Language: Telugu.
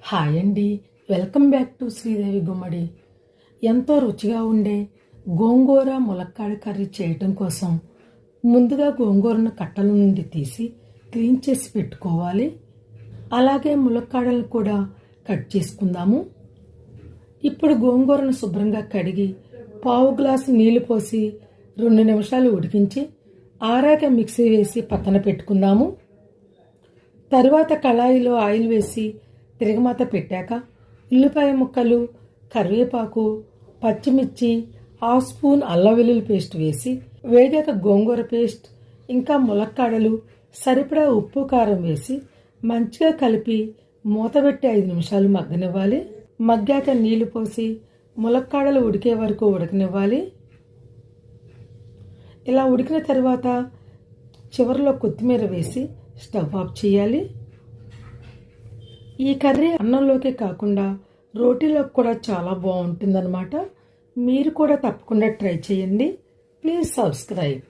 హాయ్ అండి. Welcome back to Sridevi Gummadi. ఎంతో రుచిగా ఉండే గోంగూర ములక్కాడ కర్రీ చేయటం కోసం ముందుగా గోంగూరను కట్టల నుండి తీసి క్లీన్ చేసి పెట్టుకోవాలి. అలాగే ములక్కాడలను కూడా కట్ చేసుకుందాము. ఇప్పుడు గోంగూరను శుభ్రంగా కడిగి పావు గ్లాసు నీళ్ళు పోసి రెండు నిమిషాలు ఉడికించి ఆరాక మిక్సీ వేసి పక్కన పెట్టుకుందాము. తరువాత కళాయిలో ఆయిల్ వేసి తిరగమాత పెట్టాక ఉల్లిపాయ ముక్కలు కరివేపాకు పచ్చిమిర్చి హాఫ్ స్పూన్ అల్లం వెల్లుల్లి పేస్ట్ వేసి వేగాక గోంగూర పేస్ట్ ఇంకా ములక్కాడలు సరిపడా ఉప్పు కారం వేసి మంచిగా కలిపి మూతబెట్టి ఐదు నిమిషాలు మగ్గనివ్వాలి. మగ్గాక నీళ్ళు పోసి ములక్కాడలు ఉడికే వరకు ఉడకనివ్వాలి. ఇలా ఉడికిన తర్వాత చివరిలో కొత్తిమీర వేసి స్టవ్ ఆఫ్ చేయాలి. ఈ కర్రీ అన్నంలోకే కాకుండా రోటీలోకి కూడా చాలా బాగుంటుందన్నమాట. మీరు కూడా తప్పకుండా ట్రై చేయండి. Please subscribe.